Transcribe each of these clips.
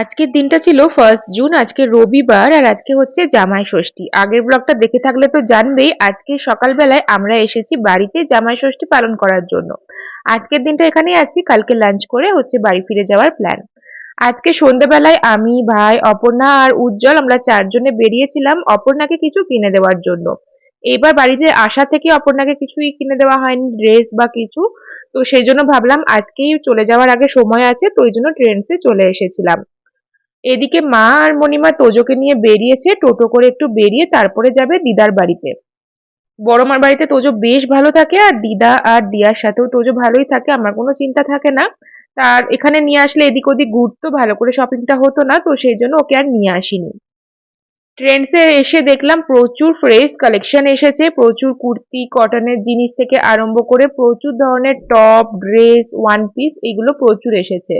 আজকের দিনটা ছিল ফার্স্ট জুন আজকে রবিবার আর আজকে হচ্ছে জামাই ষষ্ঠী। আগের ব্লগটা দেখে থাকলে তো জানবেই, আজকে সকালবেলায় আমরা এসেছি বাড়িতে জামাই ষষ্ঠী পালন করার জন্য। আজকের দিনটা এখানেই আছি, কালকে লাঞ্চ করে হচ্ছে বাড়ি ফিরে যাওয়ার প্ল্যান আজকে সন্ধ্যেবেলায় আমি, ভাই, অপর্ণা আর উজ্জ্বল আমরা চারজনে বেরিয়েছিলাম অপর্ণাকে কিছু কিনে দেওয়ার জন্য। এবার বাড়িতে আসা থেকে অপর্ণাকে কিছুই কিনে দেওয়া হয়নি ড্রেস বা কিছু। তো সেই জন্য ভাবলাম আজকেই চলে যাওয়ার আগে সময় আছে, তো ওই জন্য ট্রেন্সে চলে এসেছিলাম। এদিকে মা আর মণিমা তোজোকে নিয়ে বেরিয়েছে, টোটো করে একটু বেরিয়ে তারপরে যাবে দিদার বাড়িতে। বড় মার বাড়িতে তোজো বেশ ভালো থাকে আর দিদা আর দিয়ার সাথেও তোজো ভালোই থাকে, আমার কোনো চিন্তা থাকে না। তার এখানে নিয়ে আসলে এদিক ওদিক ঘুরতো, ভালো করে শপিংটা হতো না, তো সেই জন্য ওকে আর নিয়ে আসিনি। ট্রেন্ডসে এসে দেখলাম প্রচুর ফ্রেশ কালেকশন এসেছে, প্রচুর কুর্তি কটনের জিনিস থেকে আরম্ভ করে প্রচুর ধরনের টপ ড্রেস ওয়ান পিস এগুলো প্রচুর এসেছে।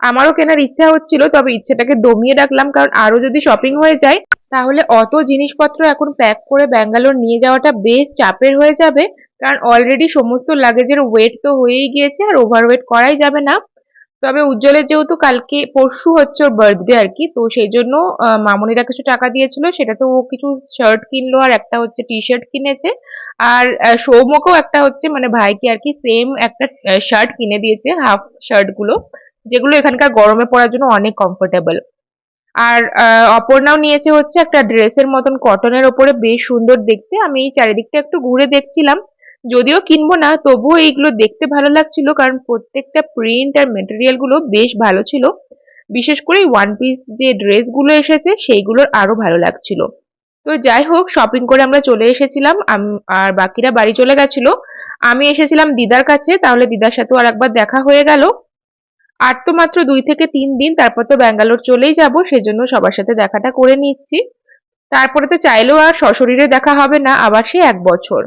আমারও কেনার ইচ্ছা হচ্ছিল, তবে ইচ্ছেটাকে দমিয়ে রাখলাম, কারণ আরও যদি শপিং হয়ে যায়, তাহলে অত জিনিসপত্র এখন প্যাক করে ব্যাঙ্গালোর নিয়ে যাওয়াটা বেশ চাপের হয়ে যাবে, কারণ অলরেডি সমস্ত লাগেজের ওয়েট তো হয়েই গিয়েছে, আর ওভারওয়েট করাই যাবে না। তবে উজ্জ্বলের যেহেতু কালকে পরশু হচ্ছে ওর বার্থডে আর কি, তো সেই জন্য মামনিরা কিছু টাকা দিয়েছিল সেটাতে ও কিছু শার্ট কিনলো, আর একটা হচ্ছে টি শার্ট কিনেছে, আর সৌমকেও একটা হচ্ছে মানে ভাইকে আর কি সেম একটা শার্ট কিনে দিয়েছে হাফ শার্টগুলো। যেগুলো এখানকার গরমে পরার জন্য অনেক কমফোর্টেবল আর অপর্ণাও নিয়েছে হচ্ছে একটা ড্রেসের মতন কটনের ওপরে, বেশ সুন্দর দেখতে। আমি এই চারিদিকটা একটু ঘুরে দেখছিলাম। যদিও কিনবো না, তবুও এইগুলো দেখতে ভালো লাগছিল কারণ প্রত্যেকটা প্রিন্ট আর মেটেরিয়ালগুলো বেশ ভালো ছিল। বিশেষ করে ওয়ান পিস যে ড্রেসগুলো এসেছে, সেইগুলোর আরও ভালো লাগছিল। তো যাই হোক শপিং করে আমরা চলে এসেছিলাম। আর বাকিরা বাড়ি চলে গেছিল। আমি এসেছিলাম দিদার কাছে, তাহলে দিদার সাথেও আর একবার দেখা হয়ে গেল। আর তো মাত্র দুই থেকে তিন দিন, তারপর তো ব্যাঙ্গালোর চলেই যাব, সেজন্য সবার সাথে দেখাটা করে নিচ্ছি। তারপরে তো চাইলেও আর সশরীরে দেখা হবে না, আবার সে এক বছর।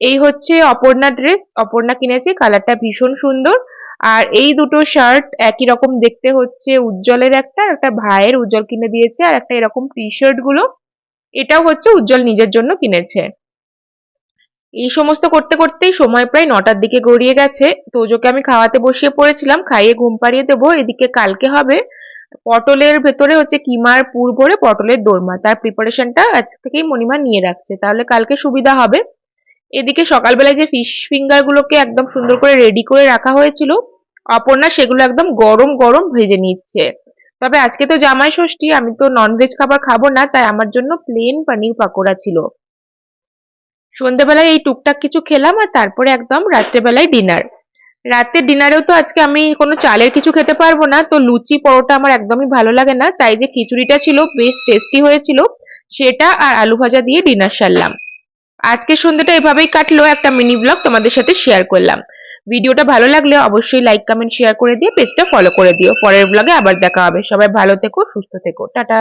এই হচ্ছে অপর্ণা ড্রেস অপর্ণা কিনেছে, কালারটা ভীষণ সুন্দর। আর এই দুটো শার্ট একই রকম দেখতে হচ্ছে, উজ্জ্বলের একটা একটা ভাইয়ের উজ্জ্বল কিনে দিয়েছে, আর একটা এরকম টি শার্টগুলো। এটাও হচ্ছে উজ্জ্বল নিজের জন্য কিনেছে। এই সমস্ত করতে করতেই সময় প্রায় নটার দিকে গড়িয়ে গেছে। তোজোকে আমি খাওয়াতে বসিয়ে পড়েছিলাম, খাইয়ে ঘুম পাড়িয়ে দেবো। এদিকে কালকে হবে পটলের ভেতরে হচ্ছে কিমার পুর ভরে পটলের দোরমা। তার প্রিপারেশনটা আজ থেকেই মণিমা নিয়ে রাখছে। তাহলে কালকে সুবিধা হবে। এদিকে সকালবেলায় যে ফিশ ফিঙ্গার গুলোকে একদম সুন্দর করে রেডি করে রাখা হয়েছিল, অপর্ণা সেগুলো একদম গরম গরম ভেজে নিচ্ছে। তবে আজকে তো জামাই ষষ্ঠী, আমি তো ননভেজ খাবার খাব না, তাই আমার জন্য প্লেন পানির পাকোড়া ছিল। সন্ধ্যেবেলায় এই টুকটাক কিছু খেলাম আর তারপরে একদম রাত্রেবেলায় ডিনার রাতের ডিনারেও তো আজকে আমি কোনো চালের কিছু খেতে পারব না, তো লুচি পরোটা আমার একদমই ভালো লাগে না, তাই যে খিচুড়িটা ছিল বেশ টেস্টি হয়েছিল, সেটা আর আলু ভাজা দিয়ে ডিনার সারলাম। আজকে সন্ধ্যাটা এভাবেই কাটলো, একটা মিনি ব্লগ তোমাদের সাথে শেয়ার করলাম। ভিডিওটা ভালো লাগলে অবশ্যই লাইক কমেন্ট শেয়ার করে দিয়ে পেজটা ফলো করে দিও। পরের ব্লগে আবার দেখা হবে। সবাই ভালো থেকো, সুস্থ থেকো। টাটা।